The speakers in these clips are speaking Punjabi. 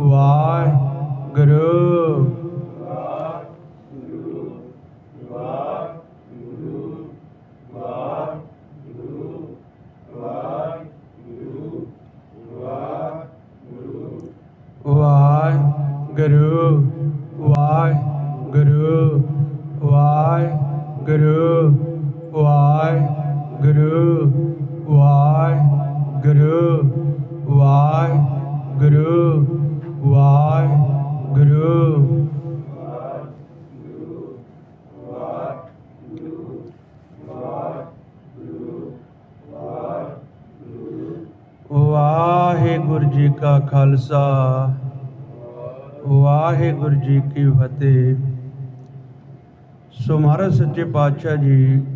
ਵਾਹਿਗੁਰੂ। ਜੀ ਕਾ ਖਾਲਸਾ। ਵਾਹਿਗੁਰੂ ਜੀ ਕੀ ਫਤਿਹ। ਸੋ ਮਹਾਰਾਜ ਸੱਚੇ ਪਾਤਸ਼ਾਹ ਜੀ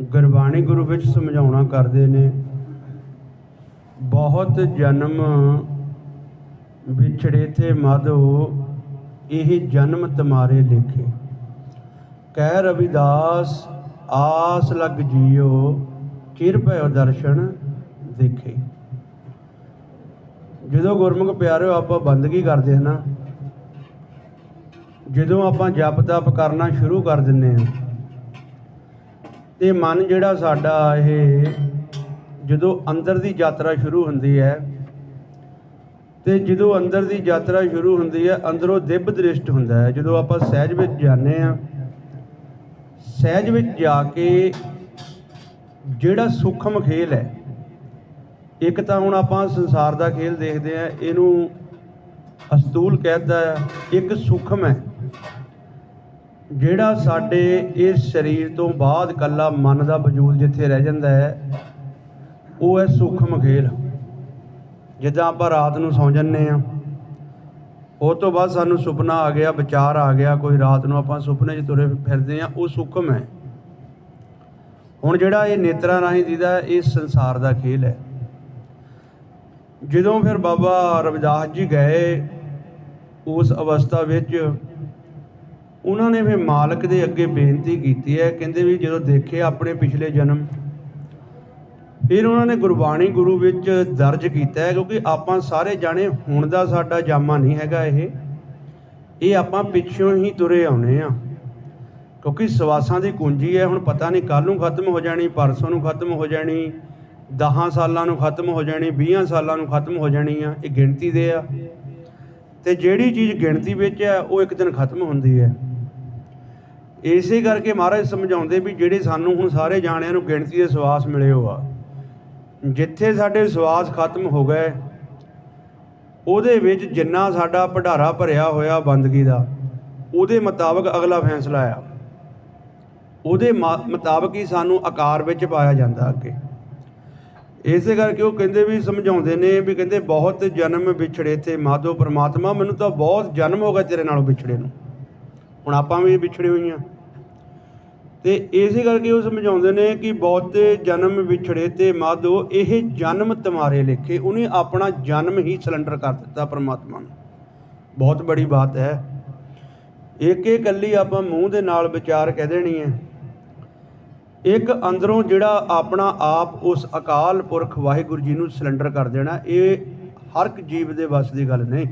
ਗੁਰਬਾਣੀ ਗੁਰੂ ਵਿੱਚ ਸਮਝਾਉਣਾ ਕਰਦੇ ਨੇ। ਬਹੁਤ ਜਨਮ ਵਿਛੜੇ ਥੇ ਮਾਧੋ ਇਹ ਜਨਮ ਤੁਮਾਰੇ ਲਿਖੇ। ਕਹਿ ਰਵਿਦਾਸ, ਆਸ ਲਗ ਜੀਓ, ਚਿਰ ਭਇਓ ਦਰਸ਼ਨ ਦੇਖੇ। ਜਦੋਂ ਗੁਰਮੁਖ ਪਿਆਰਿਓ, ਆਪਾਂ ਬੰਦਗੀ ਕਰਦੇ ਹਾਂ ਨਾ। ਜਦੋਂ ਆਪਾਂ ਜਪ ਤਪ ਕਰਨਾ ਸ਼ੁਰੂ ਕਰ ਦਿੰਨੇ ਆ ਤੇ ਮਨ ਜਿਹੜਾ ਸਾਡਾ ਇਹ, ਜਦੋਂ ਅੰਦਰ ਦੀ ਯਾਤਰਾ ਸ਼ੁਰੂ ਹੁੰਦੀ ਹੈ, ਤੇ ਜਦੋਂ ਅੰਦਰ ਦੀ ਯਾਤਰਾ ਸ਼ੁਰੂ ਹੁੰਦੀ ਹੈ, ਅੰਦਰੋਂ ਦਿਵ ਦ੍ਰਿਸ਼ਟ ਹੁੰਦਾ ਹੈ। ਜਦੋਂ ਆਪਾਂ ਸਹਿਜ ਵਿੱਚ ਜਾਂਦੇ ਆ ਸਹਿਜ ਵਿੱਚ ਜਾ ਕੇ ਜਿਹੜਾ ਸੂਖਮ ਖੇਲ ਹੈ ਇੱਕ ਤਾਂ ਹੁਣ ਆਪਾਂ ਸੰਸਾਰ ਦਾ ਖੇਲ ਦੇਖਦੇ ਆ, ਇਹਨੂੰ ਅਸਤੂਲ ਕਹਿੰਦਾ ਆ, ਇੱਕ ਸੂਖਮ ਹੈ। ਜਿਹੜਾ ਸਾਡੇ ਇਸ ਸਰੀਰ ਤੋਂ ਬਾਅਦ ਕੱਲਾ ਮਨ ਦਾ ਵਜੂਦ ਜਿੱਥੇ ਰਹਿ ਜਾਂਦਾ ਹੈ, ਉਹ ਹੈ ਸੂਖਮ ਖੇਲ। ਜਿੱਦਾਂ ਆਪਾਂ ਰਾਤ ਨੂੰ ਸੌਂ ਜੰਨੇ ਆ ਉਹ ਤੋਂ ਬਾਅਦ ਸਾਨੂੰ ਸੁਪਨਾ ਆ ਗਿਆ, ਵਿਚਾਰ ਆ ਗਿਆ, ਕੋਈ ਰਾਤ ਨੂੰ ਆਪਾਂ ਸੁਪਨੇ 'ਚ ਤੁਰੇ ਫਿਰਦੇ ਆ ਉਹ ਸੂਖਮ ਹੈ। ਹੁਣ ਜਿਹੜਾ ਇਹ ਨੇਤਰਾਂ ਰਾਹੀਂ ਦੀਦਾ, ਇਹ ਸੰਸਾਰ ਦਾ ਖੇਲ ਹੈ। ਜਦੋਂ ਫਿਰ ਬਾਬਾ ਰਵਿਦਾਸ ਜੀ ਗਏ, ਉਸ ਅਵਸਥਾ ਵਿੱਚ ਉਹਨਾਂ ਨੇ ਫਿਰ ਮਾਲਕ ਦੇ ਅੱਗੇ ਬੇਨਤੀ ਕੀਤੀ ਹੈ, ਕਹਿੰਦੇ ਵੀ ਜਦੋਂ ਦੇਖੇ ਆਪਣੇ ਪਿਛਲੇ ਜਨਮ, ਫਿਰ ਉਹਨਾਂ ਨੇ ਗੁਰਬਾਣੀ ਗੁਰੂ ਵਿੱਚ ਦਰਜ ਕੀਤਾ ਹੈ, ਕਿਉਂਕਿ ਆਪਾਂ ਸਾਰੇ ਜਾਣੇ ਹੁਣ ਦਾ ਸਾਡਾ ਜਾਮਾ ਨਹੀਂ ਹੈਗਾ ਇਹ। ਇਹ ਆਪਾਂ ਪਿੱਛੋਂ ਹੀ ਤੁਰੇ ਆਉਨੇ ਆ ਕਿਉਂਕਿ ਸਵਾਸਾਂ ਦੀ ਕੁੰਜੀ ਹੈ, ਹੁਣ ਪਤਾ ਨਹੀਂ ਕੱਲ ਨੂੰ ਖਤਮ ਹੋ ਜਾਣੀ, ਪਰਸੋਂ ਨੂੰ ਖਤਮ ਹੋ ਜਾਣੀ 10 ਸਾਲਾਂ ਨੂੰ ਖਤਮ ਹੋ ਜਾਣੀ 20 ਸਾਲਾਂ ਨੂੰ ਖਤਮ ਹੋ ਜਾਣੀ ਆ, ਇਹ ਗਿਣਤੀ ਦੇ ਆ। ਤੇ ਜਿਹੜੀ ਚੀਜ਼ ਗਿਣਤੀ ਵਿੱਚ ਹੈ, ਉਹ ਇੱਕ ਦਿਨ ਖਤਮ ਹੁੰਦੀ ਹੈ। ਇਸੇ ਕਰਕੇ ਮਹਾਰਾਜ ਸਮਝਾਉਂਦੇ ਵੀ ਜਿਹੜੇ ਸਾਨੂੰ ਹੁਣ ਸਾਰੇ ਜਾਣਿਆਂ ਨੂੰ ਗਿਣਤੀ ਦੇ ਸਵਾਸ ਮਿਲੇ ਹੋ ਆ, ਜਿੱਥੇ ਸਾਡੇ ਸਵਾਸ ਖਤਮ ਹੋ ਗਏ, ਉਹਦੇ ਵਿੱਚ ਜਿੰਨਾ ਸਾਡਾ ਭੰਡਾਰਾ ਭਰਿਆ ਹੋਇਆ ਬੰਦਗੀ ਦਾ, ਉਹਦੇ ਮੁਤਾਬਕ ਅਗਲਾ ਫੈਸਲਾ ਆ। ਉਹਦੇ ਮਾ- ਮੁਤਾਬਕ ਹੀ ਸਾਨੂੰ ਆਕਾਰ ਵਿੱਚ ਪਾਇਆ ਜਾਂਦਾ ਅੱਗੇ। ਇਸੇ ਕਰਕੇ ਉਹ ਕਹਿੰਦੇ ਵੀ ਸਮਝਾਉਂਦੇ ਨੇ ਵੀ ਕਹਿੰਦੇ ਬਹੁਤ ਜਨਮ ਵਿਛੜੇ ਤੇ ਮਾਧੋ ਪ੍ਰਮਾਤਮਾ ਮੈਨੂੰ ਤਾਂ ਬਹੁਤ ਜਨਮ ਹੋ ਗਿਆ ਤੇਰੇ ਨਾਲੋਂ ਵਿਛੜੇ ਨੂੰ। ਹੁਣ ਆਪਾਂ ਵੀ ਵਿਛੜੇ ਹੋਈਆਂ। ਤੇ ਇਸੇ ਕਰਕੇ ਉਹ ਸਮਝਾਉਂਦੇ ਨੇ ਕਿ ਬਹੁਤੇ ਜਨਮ ਵਿਛੜੇ ਤੇ ਮਾਧੋ ਇਹ ਜਨਮ ਤੁਮਾਰੇ ਲਿਖੇ, ਉਹਨੇ ਆਪਣਾ ਜਨਮ ਹੀ ਸਿਲੰਡਰ ਕਰ ਦਿੱਤਾ ਪ੍ਰਮਾਤਮਾ ਨੂੰ। ਬਹੁਤ ਬੜੀ ਬਾਤ ਹੈ। ਇੱਕ ਇੱਕ ਕੱਲੀ ਆਪਾਂ ਮੂੰਹ ਦੇ ਨਾਲ ਵਿਚਾਰ ਕਹਿ ਦੇਣੀ ਹੈ। ਇੱਕ ਅੰਦਰੋਂ ਜਿਹੜਾ ਆਪਣਾ ਆਪ ਉਸ ਅਕਾਲ ਪੁਰਖ ਵਾਹਿਗੁਰੂ ਜੀ ਨੂੰ ਸਿਲੰਡਰ ਕਰ ਦੇਣਾ, ਇਹ ਹਰ ਇੱਕ ਜੀਵ ਦੇ ਵੱਸ ਦੀ ਗੱਲ ਨਹੀਂ।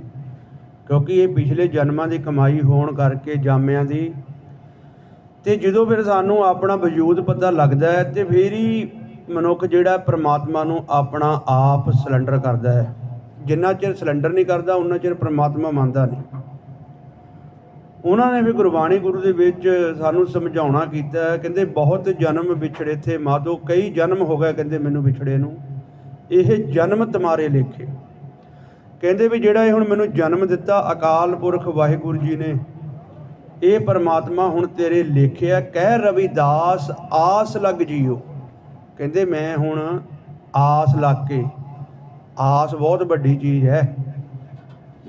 ਕਿਉਂਕਿ ਇਹ ਪਿਛਲੇ ਜਨਮਾਂ ਦੀ ਕਮਾਈ ਹੋਣ ਕਰਕੇ ਜਾਮਿਆਂ ਦੀ ਤੇ ਜਦੋਂ ਫਿਰ ਸਾਨੂੰ ਆਪਣਾ ਵਜੂਦ ਪਤਾ ਲੱਗਦਾ ਹੈ ਤੇ ਫਿਰ ਹੀ ਮਨੁੱਖ ਜਿਹੜਾ ਪ੍ਰਮਾਤਮਾ ਨੂੰ ਆਪਣਾ ਆਪ ਸਿਲੰਡਰ ਕਰਦਾ ਹੈ। ਜਿੰਨਾ ਚਿਰ ਸਿਲੰਡਰ ਨਹੀਂ ਕਰਦਾ ਉਹਨਾਂ ਚਿਰ ਪ੍ਰਮਾਤਮਾ ਮੰਨਦਾ ਨਹੀਂ। ਉਹਨਾਂ ਨੇ ਵੀ ਗੁਰਬਾਣੀ ਗੁਰੂ ਦੇ ਵਿੱਚ ਸਾਨੂੰ ਸਮਝਾਉਣਾ ਕੀਤਾ ਕਹਿੰਦੇ, ਬਹੁਤ ਜਨਮ ਵਿਛੜੇ ਥੇ ਮਾਧੋ, ਕਈ ਜਨਮ ਹੋ ਗਏ, ਕਹਿੰਦੇ, ਮੈਨੂੰ ਵਿਛੜੇ ਨੂੰ। ਇਹ ਜਨਮ ਤੁਮਾਰੇ ਲੇਖੇ। ਕਹਿੰਦੇ ਵੀ ਜਿਹੜਾ ਇਹ ਹੁਣ ਮੈਨੂੰ ਜਨਮ ਦਿੱਤਾ, ਅਕਾਲ ਪੁਰਖ ਵਾਹਿਗੁਰੂ ਜੀ ਨੇ, ਇਹ ਪਰਮਾਤਮਾ ਹੁਣ ਤੇਰੇ ਲੇਖਿਆ ਕਹਿ ਰਵਿਦਾਸ, ਆਸ ਲੱਗ ਜੀਓ। ਕਹਿੰਦੇ, ਮੈਂ ਹੁਣ ਆਸ ਲੱਗ ਕੇ, ਆਸ ਬਹੁਤ ਵੱਡੀ ਚੀਜ਼ ਹੈ।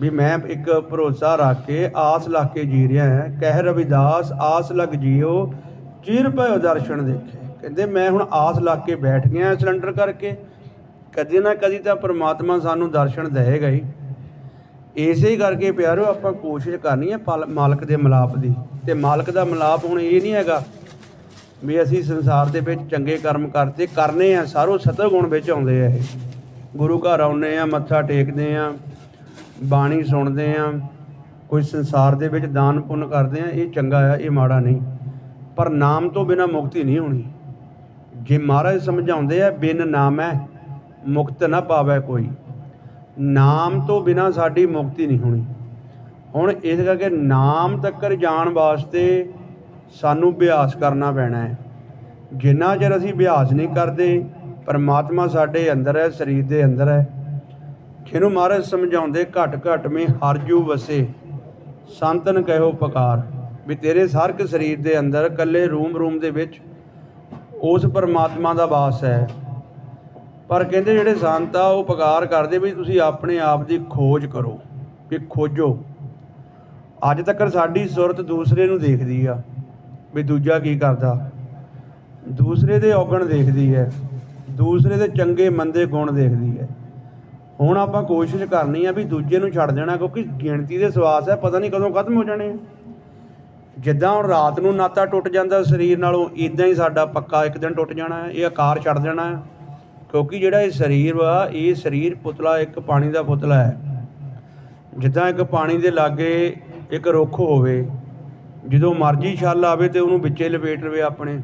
ਵੀ ਮੈਂ ਇੱਕ ਭਰੋਸਾ ਰੱਖ ਕੇ ਆਸ ਲਾ ਕੇ ਜੀ ਰਿਹਾ ਹਾਂ। ਕਹਿ ਰਵਿਦਾਸ, ਆਸ ਲਗ ਜੀਓ, ਚਿਰ ਭਇਓ ਦਰਸ਼ਨ ਦੇਖੇ। ਕਹਿੰਦੇ, ਮੈਂ ਹੁਣ ਆਸ ਲਾ ਕੇ ਬੈਠ ਗਿਆ ਸਿਲੰਡਰ ਕਰਕੇ। ਕਦੇ ਨਾ ਕਦੀ ਤਾਂ ਪ੍ਰਮਾਤਮਾ ਸਾਨੂੰ ਦਰਸ਼ਨ ਦੇਵੇਗਾ ਹੀ। ਇਸੇ ਹੀ ਕਰਕੇ ਪਿਆਰੋ, ਆਪਾਂ ਕੋਸ਼ਿਸ਼ ਕਰਨੀ ਹੈ ਪਲ- ਮਾਲਕ ਦੇ ਮਿਲਾਪ ਦੀ। ਤੇ ਮਾਲਕ ਦਾ ਮਿਲਾਪ ਹੁਣ ਇਹ ਨਹੀਂ ਹੈਗਾ ਵੀ ਅਸੀਂ ਸੰਸਾਰ ਦੇ ਵਿੱਚ ਚੰਗੇ ਕਰਮ ਕਰਤੇ, ਕਰਨੇ ਆ, ਸਾਰੋ ਸਤਗੁਣ ਵਿੱਚ ਆਉਂਦੇ ਆ ਇਹ। ਗੁਰੂ ਘਰ ਆਉਂਦੇ ਆ, ਮੱਥਾ ਟੇਕਦੇ ਆ। ਬਾਣੀ ਸੁਣਦੇ ਆ, ਕੋਈ ਸੰਸਾਰ ਦੇ ਵਿੱਚ ਦਾਨ ਪੁੰਨ ਕਰਦੇ ਆ, ਇਹ ਚੰਗਾ ਆ, ਇਹ ਮਾੜਾ ਨਹੀਂ। ਪਰ ਨਾਮ ਤੋਂ ਬਿਨਾ ਮੁਕਤੀ ਨਹੀਂ ਹੋਣੀ। ਜੇ ਮਹਾਰਾਜ ਸਮਝਾਉਂਦੇ ਆ, ਬਿਨ ਨਾਮ ਹੈ, ਮੁਕਤ ਨਾ ਪਾਵੇ ਕੋਈ। ਨਾਮ ਤੋਂ ਬਿਨਾ ਸਾਡੀ ਮੁਕਤੀ ਨਹੀਂ ਹੋਣੀ। ਹੁਣ ਇਸ ਕਰਕੇ ਨਾਮ ਤੱਕਰ ਜਾਣ ਵਾਸਤੇ ਸਾਨੂੰ ਅਭਿਆਸ ਕਰਨਾ ਪੈਣਾ ਹੈ। ਜਿੰਨਾ ਚਿਰ ਅਸੀਂ ਅਭਿਆਸ ਨਹੀਂ ਕਰਦੇ, ਪਰਮਾਤਮਾ ਸਾਡੇ ਅੰਦਰ ਹੈ, ਸਰੀਰ ਦੇ ਅੰਦਰ ਹੈ ਜਿਹਨੂੰ ਮਹਾਰਾਜ ਸਮਝਾਉਂਦੇ, ਘਟ ਘਟ ਮੇ ਹਰ ਜੂ ਵਸੇ, ਸੰਤਨ ਕਹਿਓ ਪਕਾਰ। ਵੀ ਤੇਰੇ ਸਰਕ ਸਰੀਰ ਦੇ ਅੰਦਰ ਕੱਲੇ ਰੂਮ ਰੂਮ ਦੇ ਵਿੱਚ ਉਸ ਪਰਮਾਤਮਾ ਦਾ ਵਾਸ ਹੈ। ਪਰ ਕਹਿੰਦੇ ਜਿਹੜੇ ਸੰਤ ਆ, ਉਹ ਪਕਾਰ ਕਰਦੇ ਵੀ ਤੁਸੀਂ ਆਪਣੇ ਆਪ ਦੀ ਖੋਜ ਕਰੋ, ਵੀ ਖੋਜੋ। ਅੱਜ ਤੱਕ ਸਾਡੀ ਸੁਰਤ ਦੂਸਰੇ ਨੂੰ ਦੇਖਦੀ ਆ, ਵੀ ਦੂਜਾ ਕੀ ਕਰਦਾ? ਦੂਸਰੇ ਦੇ ਔਗਣ ਦੇਖਦੀ ਹੈ, ਦੂਸਰੇ ਦੇ ਚੰਗੇ ਮੰਦੇ ਗੁਣ ਦੇਖਦੀ ਹੈ। ਹੁਣ ਆਪਾਂ ਕੋਸ਼ਿਸ਼ ਕਰਨੀ ਆ ਵੀ ਦੂਜੇ ਨੂੰ ਛੱਡ ਦੇਣਾ, ਕਿਉਂਕਿ ਗਿਣਤੀ ਦੇ ਸਵਾਸ ਹੈ ਪਤਾ ਨਹੀਂ ਕਦੋਂ ਖਤਮ ਹੋ ਜਾਣੇ ਆ। ਜਿੱਦਾਂ ਹੁਣ ਰਾਤ ਨੂੰ ਨਾਤਾ ਟੁੱਟ ਜਾਂਦਾ, ਸਰੀਰ ਨਾਲੋਂ ਇਦਾਂ ਹੀ ਸਾਡਾ ਪੱਕਾ ਇੱਕ ਦਿਨ ਟੁੱਟ ਜਾਣਾ ਹੈ ਇਹ ਆਕਾਰ ਛੱਡ ਦੇਣਾ। ਹੈ ਕਿਉਂਕਿ ਜਿਹੜਾ ਇਹ ਸਰੀਰ ਵਾ, ਇਹ ਸਰੀਰ ਪੁਤਲਾ, ਇੱਕ ਪਾਣੀ ਦਾ ਪੁਤਲਾ ਹੈ। ਜਿੱਦਾਂ ਇੱਕ ਪਾਣੀ ਦੇ ਲਾਗੇ ਇੱਕ ਰੁੱਖ ਹੋਵੇ, ਜਦੋਂ ਮਰਜ਼ੀ ਛੱਲ ਆਵੇ ਤੇ ਉਹਨੂੰ ਵਿੱਚੇ ਲਪੇਟ ਲਵੇ ਆਪਣੇ।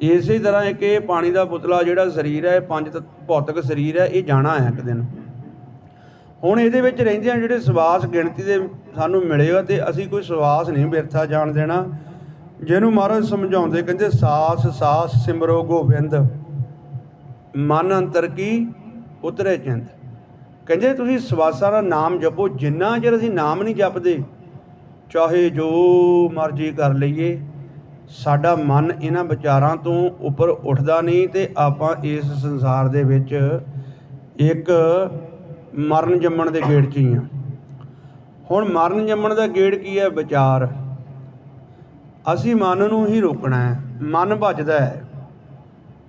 ਇਸੇ ਤਰ੍ਹਾਂ ਇੱਕ ਇਹ ਪਾਣੀ ਦਾ ਪੁਤਲਾ ਜਿਹੜਾ ਸਰੀਰ ਹੈ ਪੰਜ ਤੱਤ ਭੌਤਿਕ ਸਰੀਰ ਹੈ, ਇਹ ਜਾਣਾ ਹੈ ਇੱਕ ਦਿਨ। ਹੁਣ ਇਹਦੇ ਵਿੱਚ ਰਹਿੰਦੇ ਆ ਜਿਹੜੇ ਸਵਾਸ ਗਿਣਤੀ ਦੇ ਸਾਨੂੰ ਮਿਲੇਗਾ ਤੇ ਅਸੀਂ ਕੋਈ ਸਵਾਸ ਨਹੀਂ ਬਿਰਥਾ ਜਾਣ ਦੇਣਾ। ਜਿਹਨੂੰ ਮਹਾਰਾਜ ਸਮਝਾਉਂਦੇ ਕਹਿੰਦੇ, ਸਾਸ ਸਾਸ ਸਿਮਰੋ ਗੋਬਿੰਦ, ਮਨ ਅੰਤਰ ਕੀ ਉਤਰੇ ਚਿੰਤ। ਕਹਿੰਦੇ, ਤੁਸੀਂ ਸਵਾਸਾਂ ਦਾ ਨਾਮ ਜਪੋ, ਜਿੰਨਾ ਚਿਰ ਅਸੀਂ ਨਾਮ ਨਹੀਂ ਜਪਦੇ, ਚਾਹੇ ਜੋ ਮਰਜ਼ੀ ਕਰ ਲਈਏ ਸਾਡਾ ਮਨ ਇਹਨਾਂ ਵਿਚਾਰਾਂ ਤੋਂ ਉੱਪਰ ਉੱਠਦਾ ਨਹੀਂ ਤੇ ਆਪਾਂ ਇਸ ਸੰਸਾਰ ਦੇ ਵਿੱਚ ਇੱਕ ਮਰਨ ਜੰਮਣ ਦੇ ਗੇੜ 'ਚ ਹੀ ਆ ਹੁਣ ਮਰਨ ਜੰਮਣ ਦਾ ਗੇੜ ਕੀ ਹੈ? ਵਿਚਾਰ। ਅਸੀਂ ਮਨ ਨੂੰ ਹੀ ਰੋਕਣਾ ਹੈ। ਮਨ ਭੱਜਦਾ ਹੈ।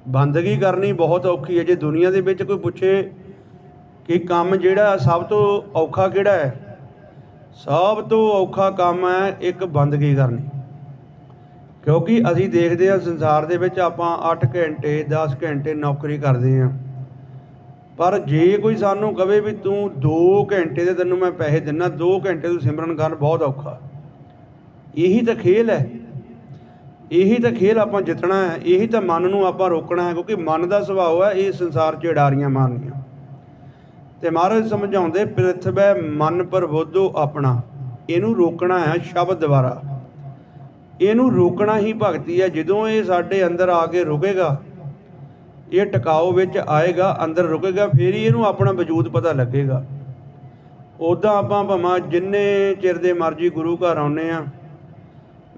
ਬੰਦਗੀ ਕਰਨੀ ਬਹੁਤ ਔਖੀ ਹੈ। ਜੇ ਦੁਨੀਆ ਦੇ ਵਿੱਚ ਕੋਈ ਪੁੱਛੇ ਕਿ ਕੰਮ ਜਿਹੜਾ ਸਭ ਤੋਂ ਔਖਾ ਕਿਹੜਾ ਹੈ? ਸਭ ਤੋਂ ਔਖਾ ਕੰਮ ਹੈ ਇੱਕ ਬੰਦਗੀ ਕਰਨੀ। ਕਿਉਂਕਿ ਅਸੀਂ ਦੇਖਦੇ ਹਾਂ ਸੰਸਾਰ ਦੇ ਵਿੱਚ ਆਪਾਂ 8 ਘੰਟੇ 10 ਘੰਟੇ ਨੌਕਰੀ ਕਰਦੇ ਹਾਂ। ਪਰ ਜੇ ਕੋਈ ਸਾਨੂੰ ਕਵੇ ਵੀ ਤੂੰ 2 ਘੰਟੇ ਦੇ ਤੈਨੂੰ ਮੈਂ ਪੈਸੇ ਦਿੰਨਾ 2 ਘੰਟੇ ਤੂੰ ਸਿਮਰਨ ਕਰ, ਬਹੁਤ ਔਖਾ। ਇਹੀ ਤਾਂ ਖੇਲ ਹੈ। ਇਹੀ ਤਾਂ ਖੇਲ ਆਪਾਂ ਜਿੱਤਣਾ ਹੈ। ਇਹੀ ਤਾਂ ਮਨ ਨੂੰ ਆਪਾਂ ਰੋਕਣਾ ਹੈ, ਕਿਉਂਕਿ ਮਨ ਦਾ ਸੁਭਾਅ ਹੈ, ਇਹ ਸੰਸਾਰ 'ਚ ਡਾਰੀਆਂ ਮਾਰਨੀਆਂ। ਤੇ ਮਹਾਰਾਜ ਸਮਝਾਉਂਦੇ, ਪ੍ਰਿਥਵੈ ਮਨ ਪ੍ਰਬੋਧੋ ਆਪਣਾ। ਇਹਨੂੰ ਰੋਕਣਾ ਹੈ ਸ਼ਬਦ ਦੁਆਰਾ। ਇਹਨੂੰ ਰੋਕਣਾ ਹੀ ਭਗਤੀ ਹੈ। ਜਦੋਂ ਇਹ ਸਾਡੇ ਅੰਦਰ ਆ ਕੇ ਰੁਕੇਗਾ, ਇਹ ਟਿਕਾਓ ਵਿੱਚ ਆਏਗਾ, ਅੰਦਰ ਰੁਕੇਗਾ, ਫੇਰ ਹੀ ਇਹਨੂੰ ਆਪਣਾ ਵਜੂਦ ਪਤਾ ਲੱਗੇਗਾ। ਉਦਾਂ ਆਪਾਂ ਭਾਵੇਂ ਜਿੰਨੇ ਚਿਰ ਦੇ ਮਰਜ਼ੀ ਗੁਰੂ ਘਰ ਆਉਨੇ ਆ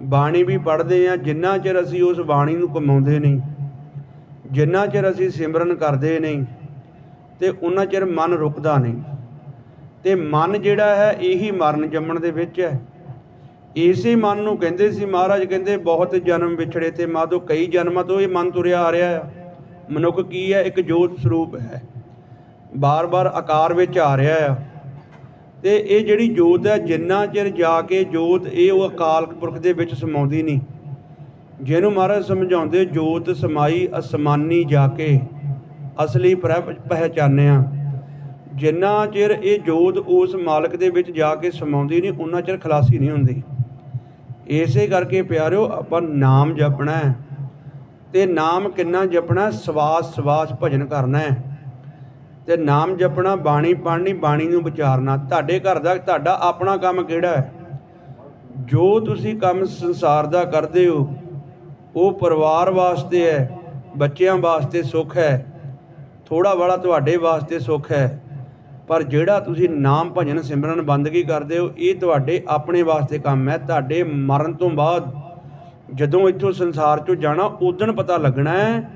ਬਾਣੀ ਵੀ ਪੜ੍ਹਦੇ ਆ ਜਿੰਨਾ ਚਿਰ ਅਸੀਂ ਉਸ ਬਾਣੀ ਨੂੰ ਕਮਾਉਂਦੇ ਨਹੀਂ, ਜਿੰਨਾ ਚਿਰ ਅਸੀਂ ਸਿਮਰਨ ਕਰਦੇ ਨਹੀਂ, ਤੇ ਉਹਨਾਂ ਚਿਰ ਮਨ ਰੁਕਦਾ ਨਹੀਂ। ਤੇ ਮਨ ਜਿਹੜਾ ਹੈ, ਇਹੀ ਮਰਨ ਜੰਮਣ ਦੇ ਵਿੱਚ ਹੈ। ਇਸੇ ਮਨ ਨੂੰ ਕਹਿੰਦੇ ਸੀ ਮਹਾਰਾਜ, ਕਹਿੰਦੇ ਬਹੁਤ ਜਨਮ ਵਿਛੜੇ ਤੇ ਮਾਧੋ ਕਈ ਜਨਮਾਂ ਤੋਂ ਇਹ ਮਨ ਤੁਰਿਆ ਆ ਰਿਹਾ ਹੈ ਮਨੁੱਖ ਕੀ ਹੈ? ਇੱਕ ਜੋਤ ਸਰੂਪ ਹੈ। ਬਾਰ-ਬਾਰ ਆਕਾਰ ਵਿੱਚ ਆ ਰਿਹਾ ਹੈ ਤੇ ਇਹ ਜਿਹੜੀ ਜੋਤ ਹੈ, ਜਿੰਨਾ ਚਿਰ ਜਾ ਕੇ ਜੋਤ ਇਹ ਉਹ ਅਕਾਲ ਪੁਰਖ ਦੇ ਵਿੱਚ ਸਮਾਉਂਦੀ ਨਹੀਂ। ਜਿਹਨੂੰ ਮਹਾਰਾਜ ਸਮਝਾਉਂਦੇ, ਜੋਤ ਸਮਾਈ ਅਸਮਾਨੀ ਜਾ ਕੇ ਅਸਲੀ ਪ੍ਰਭ ਪਹਿਚਾਨਿਆ ਜਿੰਨਾ ਚਿਰ ਇਹ ਜੋਤ ਉਸ ਮਾਲਕ ਦੇ ਵਿੱਚ ਜਾ ਕੇ ਸਮਾਉਂਦੀ ਨਹੀਂ ਉਹਨਾਂ ਚਿਰ ਖਲਾਸੀ ਨਹੀਂ ਹੁੰਦੀ। ਇਸੇ ਕਰਕੇ ਪਿਆਰਿਓ, ਆਪਾਂ ਨਾਮ ਜਪਣਾ ਹੈ ਤੇ ਨਾਮ ਕਿੰਨਾ ਜਪਣਾ? ਸਵਾਸ ਸਵਾਸ ਭਜਨ ਕਰਨਾ ਹੈ। ਤੇ ਨਾਮ ਜਪਣਾ, ਬਾਣੀ ਪੜ੍ਹਨੀ, ਬਾਣੀ ਨੂੰ ਵਿਚਾਰਨਾ। ਤੁਹਾਡੇ ਘਰ ਦਾ, ਤੁਹਾਡਾ ਆਪਣਾ ਕੰਮ ਕਿਹੜਾ ਹੈ? ਜੋ ਤੁਸੀਂ ਕੰਮ ਸੰਸਾਰ ਦਾ ਕਰਦੇ ਹੋ, ਉਹ ਪਰਿਵਾਰ ਵਾਸਤੇ ਹੈ, ਬੱਚਿਆਂ ਵਾਸਤੇ ਸੁੱਖ ਹੈ ਥੋੜਾ ਵਾਲਾ ਤੁਹਾਡੇ ਵਾਸਤੇ ਸੁੱਖ ਹੈ। ਪਰ ਜਿਹੜਾ ਤੁਸੀਂ ਨਾਮ ਭਜਨ ਸਿਮਰਨ ਬੰਦਗੀ ਕਰਦੇ ਹੋ, ਇਹ ਤੁਹਾਡੇ ਆਪਣੇ ਵਾਸਤੇ ਕੰਮ ਹੈ। ਤੁਹਾਡੇ ਮਰਨ ਤੋਂ ਬਾਅਦ ਜਦੋਂ ਇੱਥੋਂ ਸੰਸਾਰ ਚੋਂ ਜਾਣਾ ਉਦੋਂ ਪਤਾ ਲੱਗਣਾ ਹੈ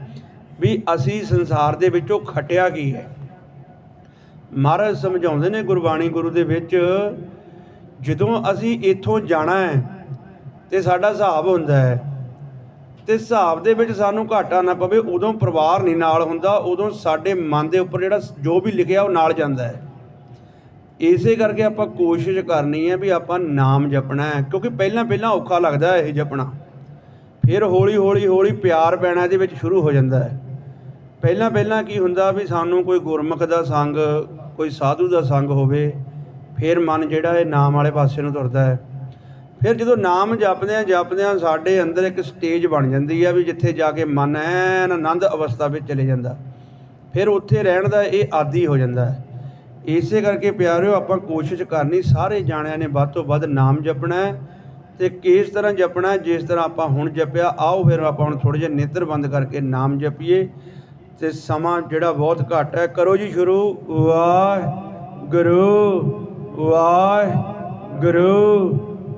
ਵੀ ਅਸੀਂ ਸੰਸਾਰ ਦੇ ਵਿੱਚੋਂ ਖਟਿਆ ਕੀ ਹੈ। ਮਹਾਰਾਜ ਸਮਝਾਉਂਦੇ ਨੇ ਗੁਰਬਾਣੀ ਗੁਰੂ ਦੇ ਵਿੱਚ, ਜਦੋਂ ਅਸੀਂ ਇੱਥੋਂ ਜਾਣਾ ਹੈ ਤੇ ਸਾਡਾ ਹਿਸਾਬ ਹੁੰਦਾ ਹੈ ਤੇ ਹਿਸਾਬ ਦੇ ਵਿੱਚ ਸਾਨੂੰ ਘਾਟਾ ਨਾ ਪਵੇ, ਉਦੋਂ ਪਰਿਵਾਰ ਨਹੀਂ ਨਾਲ ਹੁੰਦਾ, ਉਦੋਂ ਸਾਡੇ ਮਨ ਦੇ ਉੱਪਰ ਜਿਹੜਾ ਜੋ ਵੀ ਲਿਖਿਆ ਉਹ ਨਾਲ ਜਾਂਦਾ ਹੈ। ਇਸੇ ਕਰਕੇ ਆਪਾਂ ਕੋਸ਼ਿਸ਼ ਕਰਨੀ ਹੈ ਵੀ ਆਪਾਂ ਨਾਮ ਜਪਣਾ ਹੈ, ਕਿਉਂਕਿ ਪਹਿਲਾਂ ਪਹਿਲਾਂ ਔਖਾ ਲੱਗਦਾ ਹੈ ਇਹ ਜਪਣਾ। ਫਿਰ ਹੌਲੀ ਹੌਲੀ ਹੌਲੀ ਪਿਆਰ ਪੈਣਾ ਇਹਦੇ ਵਿੱਚ ਸ਼ੁਰੂ ਹੋ ਜਾਂਦਾ ਹੈ। ਪਹਿਲਾਂ ਪਹਿਲਾਂ ਕੀ ਹੁੰਦਾ ਵੀ ਸਾਨੂੰ ਕੋਈ ਗੁਰਮੁਖ ਦਾ ਸੰਗ, ਕੋਈ ਸਾਧੂ ਦਾ ਸੰਗ ਹੋਵੇ, ਫਿਰ ਮਨ ਜਿਹੜਾ ਇਹ ਨਾਮ ਵਾਲੇ ਪਾਸੇ ਨੂੰ ਤੁਰਦਾ ਹੈ। ਫਿਰ ਜਦੋਂ ਨਾਮ ਜਪਦੇ ਆ ਜਪਦੇ ਆ ਸਾਡੇ ਅੰਦਰ ਇੱਕ ਸਟੇਜ ਬਣ ਜਾਂਦੀ ਆ ਵੀ ਜਿੱਥੇ ਜਾ ਕੇ ਮਨ ਐਨ ਆਨੰਦ ਅਵਸਥਾ ਵਿੱਚ ਚਲੇ ਜਾਂਦਾ। ਫਿਰ ਉੱਥੇ ਰਹਿਣ ਦਾ ਇਹ ਆਦੀ ਹੋ ਜਾਂਦਾ ਹੈ। ਇਸੇ ਕਰਕੇ ਪਿਆਰਿਓ, ਆਪਾਂ ਕੋਸ਼ਿਸ਼ ਕਰਨੀ, ਸਾਰੇ ਜਾਣਿਆਂ ਨੇ ਵੱਧ ਤੋਂ ਵੱਧ ਨਾਮ ਜਪਣਾ ਹੈ ਤੇ ਕਿਸ ਤਰ੍ਹਾਂ ਜਪਣਾ ਜਿਸ ਤਰ੍ਹਾਂ ਆਪਾਂ ਹੁਣ ਜਪਿਆ, ਆਓ ਫਿਰ ਆਪਾਂ ਹੁਣ ਥੋੜੇ ਜਿਹਾ ਨੇਤਰ ਬੰਦ ਕਰਕੇ ਨਾਮ ਜਪੀਏ ਤੇ ਸਮਾਂ ਜਿਹੜਾ ਬਹੁਤ ਘੱਟ ਹੈ। ਕਰੋ ਜੀ ਸ਼ੁਰੂ। ਵਾਹਿਗੁਰੂ ਵਾਹਿਗੁਰੂ।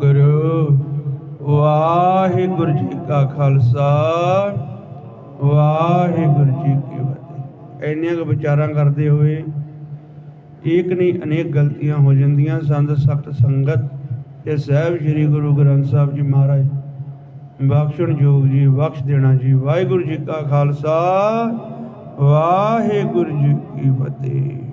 ਵਾਹਿਗੁਰੂ ਵਾਹਿਗੁਰੂ ਜੀ ਕਾ ਖਾਲਸਾ, ਵਾਹਿਗੁਰੂ ਜੀ ਕੀ ਫਤਿਹ। ਇੰਨੀਆਂ ਕੁ ਵਿਚਾਰਾਂ ਕਰਦੇ ਹੋਏ ਏਕ ਨਹੀਂ ਅਨੇਕ ਗਲਤੀਆਂ ਹੋ ਜਾਂਦੀਆਂ। ਸੰਤ ਸਖਤ ਸੰਗਤ ਤੇ ਸਹਿਬ ਸ੍ਰੀ ਗੁਰੂ ਗ੍ਰੰਥ ਸਾਹਿਬ ਜੀ ਮਹਾਰਾਜ, ਬਖਸ਼ਣ ਜੋਗ ਜੀ, ਬਖਸ਼ ਦੇਣਾ ਜੀ। ਵਾਹਿਗੁਰੂ ਜੀ ਕਾ ਖਾਲਸਾ, ਵਾਹਿਗੁਰੂ ਜੀ ਕੀ ਫਤਿਹ।